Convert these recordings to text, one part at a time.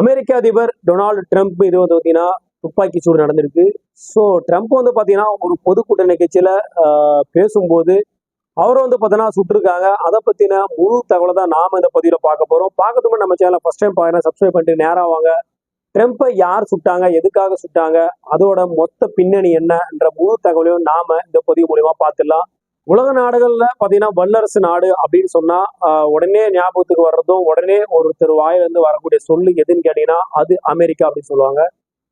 அமெரிக்க அதிபர் Donald Trump இது வந்து பார்த்தீங்கன்னா துப்பாக்கி சூடு நடந்திருக்கு. ஸோ ட்ரம்ப் வந்து பார்த்தீங்கன்னா ஒரு பொதுக்கூட்ட நிகழ்ச்சியில் பேசும்போது அவரை வந்து பார்த்தீங்கன்னா சுட்டிருக்காங்க. அதை பற்றின முழு தகவலை தான் நாம் இந்த பதிவில் பார்க்க போகிறோம் பார்க்கறதுக்கு நம்ம சேனலை ஃபஸ்ட் டைம் பார்க்குறேன் சப்ஸ்கிரைப் பண்ணிட்டு நேராக வாங்க. ட்ரம்ப்பை யார் சுட்டாங்க எதுக்காக சுட்டாங்க அதோட மொத்த பின்னணி என்னன்ற முழு தகவலையும் நாம் இந்த பதிவு மூலியமாக பார்த்துடலாம். உலக நாடுகள்ல பாத்தீங்கன்னா வல்லரசு நாடு அப்படின்னு சொன்னா உடனே ஞாபகத்துக்கு வர்றதும் உடனே ஒருத்தர் வாயிலிருந்து வரக்கூடிய சொல்லு எதுன்னு கேட்டீங்கன்னா அது அமெரிக்கா அப்படின்னு சொல்லுவாங்க.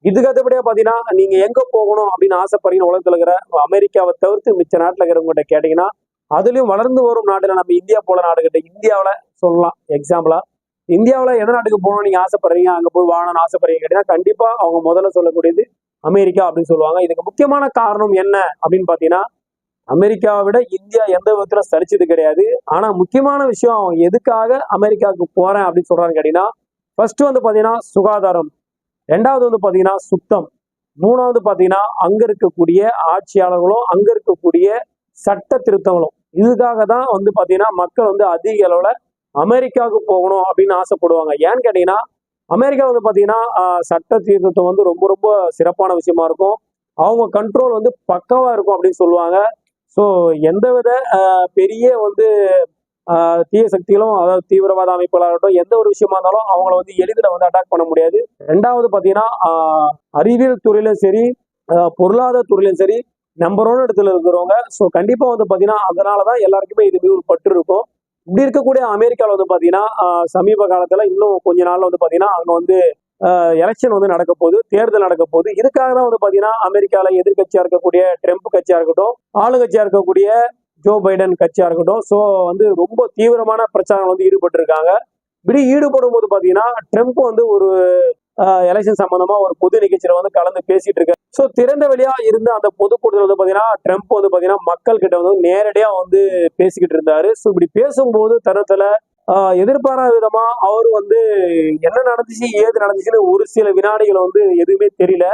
இதுக்கு அடுத்தபடியா பாத்தீங்கன்னா நீங்க எங்க போகணும் அப்படின்னு ஆசைப்படுறீங்க உலகத்துல இருக்கிற அமெரிக்காவை தவிர்த்து மிச்ச நாட்டுல இருக்கிறவங்ககிட்ட கேட்டீங்கன்னா அதுலயும் வளர்ந்து வரும் நாடுல நம்ம இந்தியா போல நாடுகிட்ட இந்தியாவில் சொல்லலாம் எக்ஸாம்பிளா இந்தியாவில் எந்த நாட்டுக்கு போகணும்னு நீங்க ஆசைப்படுறீங்க அங்க போய் வாழணும்னு ஆசைப்படுறீங்க கேட்டீங்கன்னா கண்டிப்பா அவங்க முதல்ல சொல்லக்கூடியது அமெரிக்கா அப்படின்னு சொல்லுவாங்க. இதுக்கு முக்கியமான காரணம் என்ன அப்படின்னு பாத்தீங்கன்னா அமெரிக்காவை விட இந்தியா எந்த விதத்துல சரிச்சது கிடையாது. ஆனா முக்கியமான விஷயம் அவன் எதுக்காக அமெரிக்காவுக்கு போறேன் அப்படின்னு சொல்றான்னு கேட்டீங்கன்னா ஃபர்ஸ்ட் வந்து பாத்தீங்கன்னா சுகாதாரம். ரெண்டாவது வந்து பாத்தீங்கன்னா சுத்தம். மூணாவது பாத்தீங்கன்னா அங்க இருக்கக்கூடிய ஆட்சியாளர்களும் அங்க இருக்கக்கூடிய சட்ட திருத்தங்களும். இதுக்காக தான் வந்து பாத்தீங்கன்னா மக்கள் வந்து அதிக அளவுல அமெரிக்காவுக்கு போகணும் அப்படின்னு ஆசைப்படுவாங்க. ஏன்னு கேட்டீங்கன்னா அமெரிக்கா வந்து பாத்தீங்கன்னா சட்ட திருத்தம் வந்து ரொம்ப ரொம்ப சிறப்பான விஷயமா இருக்கும். அவங்க கண்ட்ரோல் வந்து பக்கவா இருக்கும் அப்படின்னு சொல்லுவாங்க. ஸோ எந்தவித வித பெரிய வந்து தீய சக்திகளும் அதாவது தீவிரவாத அமைப்புகளாகட்டும் எந்த ஒரு விஷயமா இருந்தாலும் அவங்கள வந்து எளிதில் வந்து அட்டாக் பண்ண முடியாது. ரெண்டாவது பார்த்தீங்கன்னா அறிவியல் துறையிலும் சரி பொருளாதார துறையிலும் சரி நம்பர் ஒன் இடத்துல இருக்கிறவங்க. ஸோ கண்டிப்பாக வந்து பார்த்தீங்கன்னா அதனால தான் எல்லாருக்குமே இது மீது ஒரு பற்று இருக்கும். இப்படி இருக்கக்கூடிய அமெரிக்காவில் வந்து பார்த்தீங்கன்னா சமீப காலத்தில் இன்னும் கொஞ்ச நாளில் வந்து பார்த்தீங்கன்னா அங்கே வந்து எலெக்ஷன் வந்து நடக்க போகுது தேர்தல் நடக்க போகுது. இதுக்காக தான் வந்து பார்த்தீங்கன்னா அமெரிக்காவில் எதிர்கட்சியாக இருக்கக்கூடிய ட்ரம்ப் கட்சியாக இருக்கட்டும் ஆளுங்கட்சியா இருக்கக்கூடிய ஜோ பைடன் கட்சியாக இருக்கட்டும் ஸோ வந்து ரொம்ப தீவிரமான பிரச்சாரம் வந்து ஈடுபட்டு இருக்காங்க இப்படி ஈடுபடும் போது பார்த்தீங்கன்னா ட்ரம்ப் வந்து ஒரு எலெக்ஷன் சம்பந்தமா ஒரு பொது நிகழ்ச்சியில வந்து கலந்து பேசிட்டு இருக்காரு ஸோ திறந்த வழியா இருந்த அந்த பொதுக்கூட்டத்தில் வந்து பார்த்தீங்கன்னா ட்ரம்ப் வந்து பார்த்தீங்கன்னா மக்கள் கிட்ட வந்து நேரடியா வந்து பேசிக்கிட்டு இருந்தாரு. ஸோ இப்படி பேசும்போது தருணத்துல எதிர்பாராத விதமா அவர் வந்து என்ன நடந்துச்சு ஏது நடந்துச்சுன்னு ஒரு சில வினாடிகள் வந்து எதுவுமே தெரியல.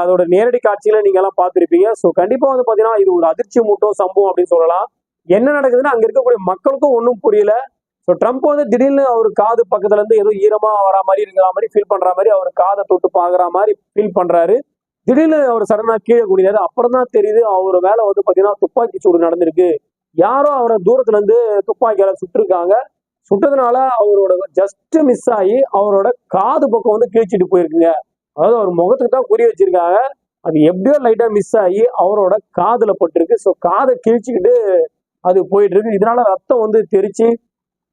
அதோட நேரடி காட்சிகளை நீங்க எல்லாம் பார்த்துருப்பீங்க. ஸோ கண்டிப்பா வந்து பாத்தீங்கன்னா இது ஒரு அதிர்ச்சி மூட்டம் சம்பவம் அப்படின்னு சொல்லலாம். என்ன நடக்குதுன்னா அங்க இருக்கக்கூடிய மக்களுக்கும் ஒன்றும் புரியல. ஸோ ட்ரம்ப் வந்து திடீர்னு அவர் காது பக்கத்துல இருந்து ஏதோ ஈரமா வரா மாதிரி இருக்கிற மாதிரி ஃபீல் பண்ற மாதிரி அவர் காதை தொட்டு பாக்குற மாதிரி ஃபீல் பண்றாரு. திடீர்னு அவர் சடனா கீழே குடிக்கிறாரு அப்புறம் தான் தெரியுது அவர் மேல வந்து பாத்தீங்கன்னா துப்பாக்கி சூடு நடந்திருக்கு. யாரோ அவரை தூரத்துல இருந்து துப்பாக்கியால சுட்டிருக்காங்க. சுட்டதுனால அவரோட ஜஸ்ட் மிஸ் ஆகி அவரோட காது பக்கம் வந்து கிழிச்சிட்டு போயிருக்குங்க. அதாவது அவர் முகத்துக்கு தான் குறி வச்சிருக்காங்க. அது எப்படியோ லைட்டா மிஸ் ஆகி அவரோட காதுல பட்டிருக்கு. ஸோ காதை கிழிச்சுக்கிட்டு அது போயிட்டு இருக்கு. இதனால ரத்தம் வந்து தெரிச்சு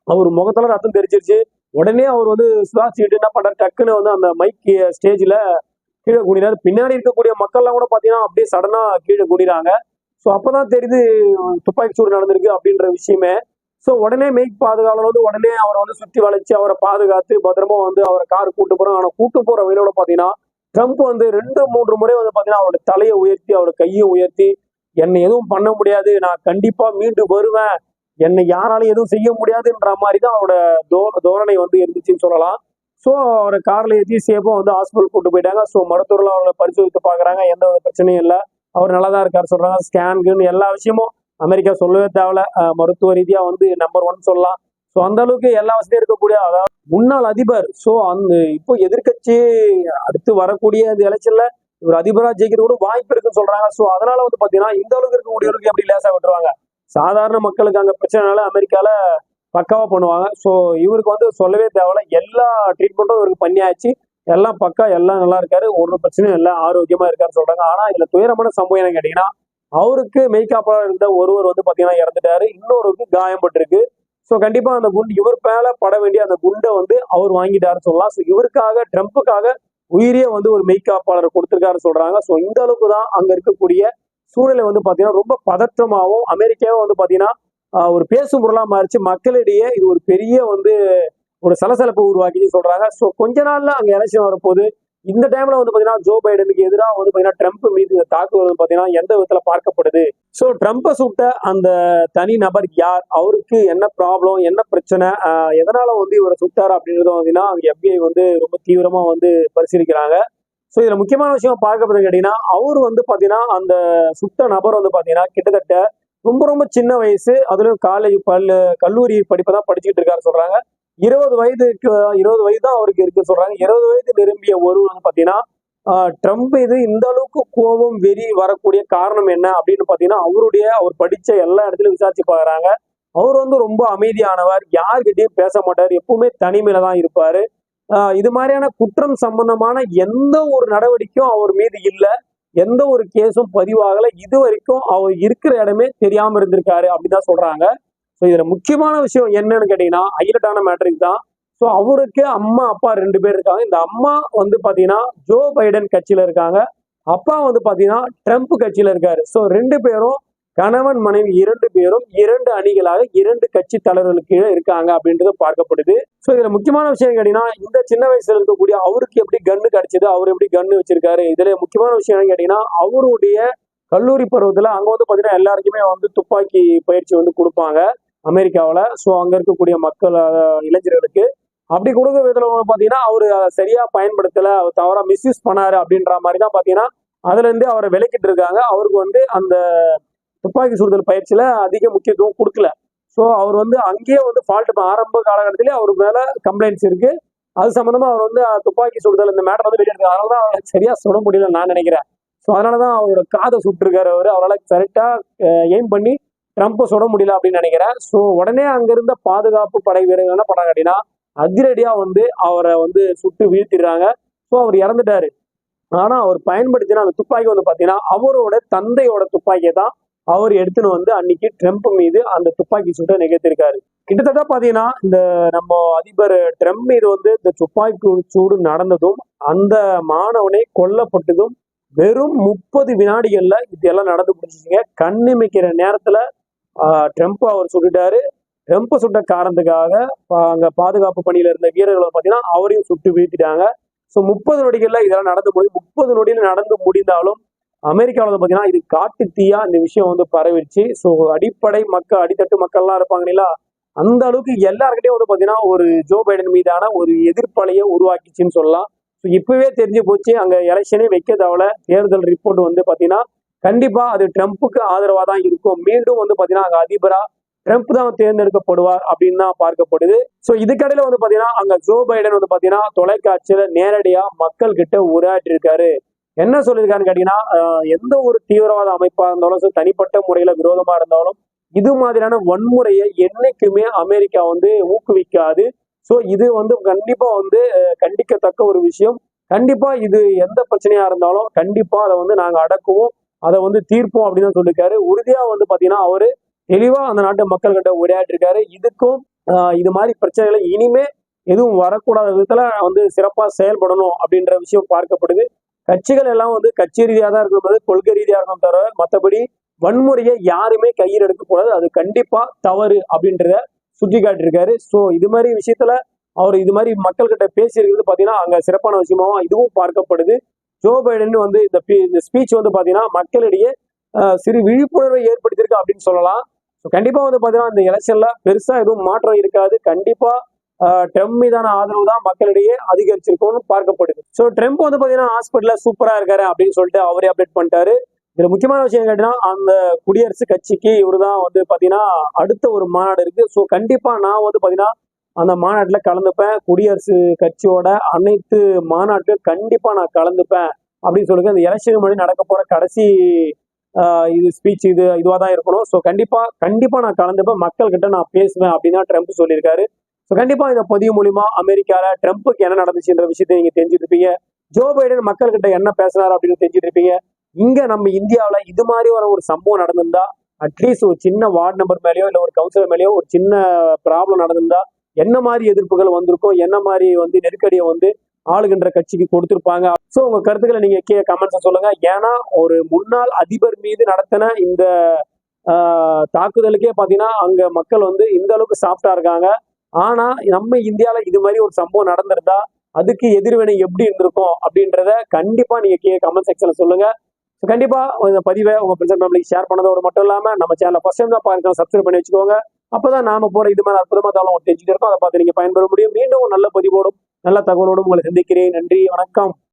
அவர் முகத்துல ரத்தம் தெரிச்சிருச்சு உடனே அவர் வந்து சுதாசிக்கிட்டு என்ன பண்றாரு? டக்குன்னு வந்து அந்த மைக் ஸ்டேஜ்ல கீழே குனிறாரு. பின்னாடி இருக்கக்கூடிய மக்கள்லாம் கூட பாத்தீங்கன்னா அப்படியே சடனா கீழே குனிறாங்க. ஸோ அப்பதான் தெரியுது துப்பாக்கி சூடு நடந்திருக்கு அப்படின்ற விஷயமே. ஸோ உடனே மெய்க் பாதுகாவலர் வந்து உடனே அவரை வந்து சுற்றி வளைச்சு அவரை பாதுகாத்து பத்திரமா வந்து அவரை கார் கூட்டு போறோம் ஆனால் கூட்டு போற வழியோட பாத்தீங்கன்னா ட்ரம்ப் வந்து ரெண்டு மூன்று முறை வந்து பாத்தீங்கன்னா அவரோட தலையை உயர்த்தி அவரோட கையை உயர்த்தி என்னை எதுவும் பண்ண முடியாது. நான் கண்டிப்பா மீண்டு வருவேன். என்னை யாராலையும் எதுவும் செய்ய முடியாதுன்ற மாதிரி தான் அவரோட தோ தோரணை வந்து இருந்துச்சுன்னு சொல்லலாம். ஸோ அவரை காரில் ஏற்றி சேஃபாக வந்து ஹாஸ்பிட்டல் கூட்டு போயிட்டாங்க. ஸோ மருத்துவர்கள் அவரை பரிசோதித்து பார்க்குறாங்க. எந்த ஒரு பிரச்சனையும் இல்லை. அவர் நல்லா தான் இருக்கார் சொல்கிறாங்க ஸ்கேனுக்குன்னு எல்லா விஷயமும் அமெரிக்கா சொல்லவே தேவையில்ல. மருத்துவ ரீதியாக வந்து நம்பர் ஒன் சொல்லலாம். ஸோ அந்த அளவுக்கு எல்லா வசதியும் இருக்கக்கூடிய அதாவது முன்னாள் அதிபர். ஸோ அந்த இப்போ எதிர்க்கட்சி அடுத்து வரக்கூடிய அந்த எலெக்ஷன்ல இவர் அதிபராக ஜெயிக்கிறது கூட வாய்ப்பு இருக்குன்னு சொல்றாங்க. ஸோ அதனால வந்து பார்த்தீங்கன்னா இந்த அளவுக்கு இருக்கக்கூடியவருக்கு எப்படி லேசாக விட்டுருவாங்க. சாதாரண மக்களுக்கு அங்கே பிரச்சனைனால அமெரிக்கால பக்காவாக பண்ணுவாங்க. ஸோ இவருக்கு வந்து சொல்லவே தேவையில்ல. எல்லா ட்ரீட்மெண்ட்டும் இவருக்கு பண்ணியாச்சு. எல்லாம் பக்கா எல்லாம் நல்லா இருக்காரு. ஒரு பிரச்சனையும் இல்லை. ஆரோக்கியமாக இருக்காருன்னு சொல்றாங்க. ஆனா இதில் துயரமான சம்பவம் என்ன கேட்டிங்கன்னா அவருக்கு மெய்காப்பாளர் இருந்த ஒருவர் வந்து பார்த்தீங்கன்னா இறந்துட்டாரு. இன்னொருக்கு காயப்பட்டிருக்கு ஸோ கண்டிப்பா அந்த குண்டு இவர் மேல பட வேண்டிய அந்த குண்டை வந்து அவர் வாங்கிட்டாருன்னு சொல்லலாம். ஸோ இவருக்காக ட்ரம்ப்புக்காக உயிரியே வந்து ஒரு மெய்காப்பாளர் கொடுத்துருக்காருன்னு சொல்றாங்க. ஸோ இந்த அளவுக்கு தான் அங்க இருக்கக்கூடிய சூழ்நிலை வந்து பார்த்தீங்கன்னா ரொம்ப பதற்றமாகவும் அமெரிக்காவும் வந்து பார்த்தீங்கன்னா ஒரு பேசும் பொருளாக மாறிச்சு. மக்களிடையே இது ஒரு பெரிய வந்து ஒரு சலசலப்பு உருவாக்கின்னு சொல்கிறாங்க ஸோ கொஞ்ச நாளில் அங்கே எலெக்ஷன் வரப்போகுது. இந்த டைம்ல வந்து பாத்தீங்கன்னா ஜோ பைடனுக்கு எதிராக வந்து பாத்தீங்கன்னா ட்ரம்ப் மீது இந்த தாக்குதல் வந்து பாத்தீங்கன்னா எந்த விதத்துல பார்க்கப்படுது? ஸோ ட்ரம்ப்பை சுட்ட அந்த தனி நபர் யார்? அவருக்கு என்ன ப்ராப்ளம் என்ன பிரச்சனை? எதனால வந்து இவரை சுட்டார் அப்படின்றத பார்த்தீங்கன்னா அங்கே எஃபிஐ வந்து ரொம்ப தீவிரமா வந்து பரிசீலிக்கிறாங்க. ஸோ இதில் முக்கியமான விஷயம் பார்க்கப்படுது கேட்டிங்கன்னா அவர் வந்து பார்த்தீங்கன்னா அந்த சுத்த நபர் வந்து பார்த்தீங்கன்னா கிட்டத்தட்ட ரொம்ப ரொம்ப சின்ன வயசு அதுலேயும் காலேஜ் பல் கல்லூரி படிப்பை தான் படிச்சுக்கிட்டு இருக்காரு சொல்கிறாங்க இருபது வயதுக்கு இருபது வயது தான் அவருக்கு இருக்கு சொல்கிறாங்க இருபது வயது நிரம்பிய ஒருவர் வந்து பார்த்தீங்கன்னா ட்ரம்ப் இது இந்த அளவுக்கு கோபம் வெறி வரக்கூடிய காரணம் என்ன அப்படின்னு பார்த்தீங்கன்னா அவருடைய அவர் படித்த எல்லா இடத்துலையும் விசாரிச்சு பார்க்குறாங்க அவர் வந்து ரொம்ப அமைதியானவர். யார்கிட்டையும் பேச மாட்டார். எப்பவுமே தனிமையில தான் இருப்பாரு. இது மாதிரியான குற்றம் சம்பந்தமான எந்த ஒரு நடவடிக்கையும் அவர் மீது இல்லை. எந்த ஒரு கேஸும் பதிவாகல. இது வரைக்கும் அவர் இருக்கிற இடமே தெரியாம இருந்திருக்காரு அப்படின்னு தான் சொல்றாங்க. ஸோ இதுல முக்கியமான விஷயம் என்னன்னு கேட்டீங்கன்னா ஹைலைட்டான மேட்ரிக் தான். ஸோ அவருக்கு அம்மா அப்பா ரெண்டு பேர் இருக்காங்க. இந்த அம்மா வந்து பாத்தீங்கன்னா ஜோ பைடன் கட்சியில இருக்காங்க. அப்பா வந்து பாத்தீங்கன்னா ட்ரம்ப் கட்சியில இருக்காரு. ஸோ ரெண்டு பேரும் கணவன் மனைவி இரண்டு பேரும் இரண்டு அணிகளாக இரண்டு கட்சி தலைவர்களுக்கு இருக்காங்க அப்படின்றது பார்க்கப்படுது. ஸோ இதுல முக்கியமான விஷயம் கேட்டீங்கன்னா இந்த சின்ன வயசுல இருக்கக்கூடிய அவருக்கு எப்படி கன்னு கிடைச்சது அவர் எப்படி கன்னு வச்சிருக்காரு இதுல முக்கியமான விஷயம் என்னன்னு கேட்டீங்கன்னா அவருடைய கல்லூரி பருவத்துல அங்க வந்து பாத்தீங்கன்னா எல்லாருக்குமே வந்து துப்பாக்கி பயிற்சி வந்து கொடுப்பாங்க அமெரிக்காவில். ஸோ அங்க இருக்கக்கூடிய மக்கள் இளைஞர்களுக்கு அப்படி கொடுக்க விதத்துல பார்த்தீங்கன்னா பாத்தீங்கன்னா அவரு அதை சரியா பயன்படுத்தல அவர் தவறா மிஸ்யூஸ் பண்ணாரு அப்படின்ற மாதிரி தான் பாத்தீங்கன்னா அதுல இருந்து அவரை விலக்கிட்டு இருக்காங்க. அவருக்கு வந்து அந்த துப்பாக்கி சுடுதல் பயிற்சியில அதிக முக்கியத்துவம் கொடுக்கல. ஸோ அவர் வந்து அங்கேயே வந்து ஃபால்ட் ஆரம்ப காலகட்டத்திலே அவர் மேல கம்ப்ளைண்ட்ஸ் இருக்கு. அது சம்மந்தமா அவர் வந்து துப்பாக்கி சுடுதல் இந்த மேடம் வந்து வெளியெடுத்து அதனால தான் அவரை சரியா சுட முடியல நான் நினைக்கிறேன். ஸோ அதனால தான் அவரோட காதை சுட்டுருக்காரு அவர். அவரால் கரெக்டா எய்ம் பண்ணி ட்ரம்ப்பை சுட முடியல அப்படின்னு நினைக்கிறேன். ஸோ உடனே அங்கிருந்த பாதுகாப்பு படை வீரர்கள் என்ன பண்ணாங்க அப்படின்னா அதிரடியா வந்து அவரை வந்து சுட்டு வீழ்த்திடுறாங்க. ஸோ அவர் இறந்துட்டாரு. ஆனா அவர் பயன்படுத்தின அந்த துப்பாக்கி வந்து பாத்தீங்கன்னா அவரோட தந்தையோட துப்பாக்கியை தான் அவர் எடுத்துன்னு வந்து அன்னைக்கு ட்ரம்ப் மீது அந்த துப்பாக்கி சூட்டை நிகழ்த்திருக்காரு கிட்டத்தட்ட பாத்தீங்கன்னா இந்த நம்ம அதிபர் ட்ரம்ப் மீது வந்து இந்த துப்பாக்கி சூடு நடந்ததும் அந்த மாணவனை கொல்லப்பட்டதும் வெறும் முப்பது வினாடிகள்ல இதெல்லாம் நடந்து முடிச்சுங்க கண்ணிமைக்கிற நேரத்துல ட்ரம்ப் அவர் சுட்டுட்டாரு. ட்ரம்ப் சுட்ட காரணத்துக்காக பா- அங்க பாதுகாப்பு பணியில இருந்த வீரர்களை பாத்தீங்கன்னா அவரையும் சுட்டு வீழ்த்திட்டாங்க. ஸோ முப்பது நொடிகள்ல இதெல்லாம் நடந்து முடியும் முப்பது நொடியில் நடந்து முடிந்தாலும் அமெரிக்காவில் வந்து பார்த்தீங்கன்னா இது காட்டு தீயா இந்த விஷயம் வந்து பரவிடுச்சு ஸோ அடிப்படை மக்கள் அடித்தட்டு மக்கள்லாம் இருப்பாங்க இல்லையா அந்த அளவுக்கு எல்லாருக்கிட்டையும் வந்து பார்த்தீங்கன்னா ஒரு ஜோ பைடன் மீதான ஒரு எதிர்ப்பலையை உருவாக்கிச்சுன்னு சொல்லலாம். ஸோ இப்பவே தெரிஞ்சு போச்சு. அங்கே எலெக்ஷனே வைக்க தவிர தேர்தல் ரிப்போர்ட் வந்து பார்த்தீங்கன்னா கண்டிப்பாக அது ட்ரம்ப்புக்கு ஆதரவாக தான் இருக்கும். மீண்டும் வந்து பார்த்தீங்கன்னா அங்கே அதிபரா ட்ரம்ப் தான் தேர்ந்தெடுக்கப்படுவார் அப்படின்னு தான் பார்க்கப்படுது. ஸோ இதுக்கடையில வந்து பாத்தீங்கன்னா அங்கே ஜோ பைடன் வந்து பாத்தீங்கன்னா தொலைக்காட்சியில் நேரடியாக மக்கள் கிட்ட உரையாற்றி இருக்காரு என்ன சொல்லியிருக்கான்னு கேட்டீங்கன்னா எந்த ஒரு தீவிரவாத அமைப்பா இருந்தாலும் சரி, தனிப்பட்ட முறையில விரோதமா இருந்தாலும் இது மாதிரியான வன்முறையை என்னைக்குமே அமெரிக்கா வந்து ஊக்குவிக்காது. ஸோ இது வந்து கண்டிப்பா வந்து கண்டிக்கத்தக்க ஒரு விஷயம். கண்டிப்பா இது எந்த பிரச்சனையா இருந்தாலும் கண்டிப்பா அதை வந்து நாங்க அடக்குவோம் அதை வந்து தீர்ப்போம் அப்படின்னு தான் சொல்லியிருக்காரு. உறுதியா வந்து பாத்தீங்கன்னா அவரு தெளிவா அந்த நாட்டு மக்கள் கிட்ட உரையாற்றிருக்காரு. இதுக்கும் இது மாதிரி பிரச்சனைகளை இனிமே எதுவும் வரக்கூடாத விதத்துல வந்து சிறப்பா செயல்படணும் அப்படின்ற விஷயம் பார்க்கப்படுது. கட்சிகள் எல்லாம் வந்து கட்சி ரீதியாக தான் இருக்கணும் கொள்கை ரீதியாக இருக்கணும் தவிர மற்றபடி வன்முறையை யாருமே கையில் எடுக்கக்கூடாது அது கண்டிப்பா தவறு அப்படின்றத சுட்டி காட்டியிருக்காரு ஸோ இது மாதிரி விஷயத்துல அவர் இது மாதிரி மக்கள்கிட்ட பேசியிருக்கிறது பார்த்தீங்கன்னா அங்க சிறப்பான விஷயமாவும் இதுவும் பார்க்கப்படுது. ஜோ பைடன் வந்து இந்த இந்த ஸ்பீச் வந்து பார்த்தீங்கன்னா மக்களிடையே சிறு விழிப்புணர்வை ஏற்படுத்தியிருக்கு அப்படின்னு சொல்லலாம். ஸோ கண்டிப்பா வந்து பார்த்தீங்கன்னா இந்த எலெக்ஷன்ல பெருசா எதுவும் மாற்றம் இருக்காது. கண்டிப்பா ட்ரம்ப் மீதான ஆதரவு தான் மக்களிடையே அதிகரிச்சிருக்கும்னு பார்க்கப்படுது. ஸோ ட்ரம்ப் வந்து பார்த்தீங்கன்னா ஹாஸ்பிட்டலில் சூப்பரா இருக்காரு அப்படின்னு சொல்லிட்டு அவரே அப்டேட் பண்ணிட்டாரு. இதுல முக்கியமான விஷயம் கேட்டீங்கன்னா அந்த குடியரசு கட்சிக்கு இவரு தான் வந்து பாத்தீங்கன்னா அடுத்த ஒரு மாநாடு இருக்கு. ஸோ கண்டிப்பா நான் வந்து பாத்தீங்கன்னா அந்த மாநாட்டில் கலந்துப்பேன். குடியரசு கட்சியோட அனைத்து மாநாட்டிலும் கண்டிப்பா நான் கலந்துப்பேன் அப்படின்னு சொல்லுங்க. அந்த எலெக்ஷன் முன்னாடி நடக்க போற கடைசி இது ஸ்பீச் இது இதுவாக தான் இருக்கணும். ஸோ கண்டிப்பா கண்டிப்பா நான் கலந்துப்பேன். மக்கள்கிட்ட நான் பேசுவேன் அப்படின்னா ட்ரம்ப் சொல்லியிருக்காரு. ஸோ கண்டிப்பாக இந்த பதிவு மூலிமா அமெரிக்காவில் ட்ரம்ப்புக்கு என்ன நடந்துச்சுன்ற விஷயத்தை நீங்கள் தெரிஞ்சுட்டு இருப்பீங்க ஜோ பைடன் மக்கள்கிட்ட என்ன பேசுனார் அப்படின்னு தெரிஞ்சுட்டு இருப்பீங்க இங்கே நம்ம இந்தியாவில் இது மாதிரி வர ஒரு சம்பவம் நடந்திருந்தா அட்லீஸ்ட் ஒரு சின்ன வார்டு நம்பர் மேலேயோ இல்லை ஒரு கவுன்சிலர் மேலேயோ ஒரு சின்ன ப்ராப்ளம் நடந்திருந்தா என்ன மாதிரி எதிர்ப்புகள் வந்திருக்கும் என்ன மாதிரி வந்து நெருக்கடியை வந்து ஆளுகின்ற கட்சிக்கு கொடுத்துருப்பாங்க. ஸோ உங்க கருத்துக்களை நீங்க கே கமெண்ட்ஸ் சொல்லுங்க. ஏன்னா ஒரு முன்னாள் அதிபர் மீது நடத்தின இந்த தாக்குதலுக்கே பார்த்தீங்கன்னா அங்க மக்கள் வந்து இந்த அளவுக்கு சாஃப்டா இருக்காங்க. ஆனா நம்ம இந்தியால இது மாதிரி ஒரு சம்பவம் நடந்திருந்தா அதுக்கு எதிர்வினை எப்படி இருந்திருக்கும் அப்படின்றத கண்டிப்பா நீங்க கே கமெண்ட் செக்ஷன்ல சொல்லுங்க. கண்டிப்பா இந்த பதிவை உங்க ஃப்ரெண்ட்ஸ் ஃபேமிலிக்கு ஷேர் பண்ணதோடு மட்டும் இல்லாம நம்ம சேனலை ஃபர்ஸ்ட் டைம் தான் பாருங்க சப்ஸ்கிரைப் பண்ணி வச்சுக்கோங்க. அப்பதான் நாம போற இது மாதிரி அற்புதமா தகவல் தெரிஞ்சுட்டு இருக்கோம். அதை பார்த்து நீங்க பயன்பெற முடியும். மீண்டும் நல்ல பதிவோடும் நல்ல தகவலோடும் உங்களை சந்திக்கிறேன். நன்றி வணக்கம்.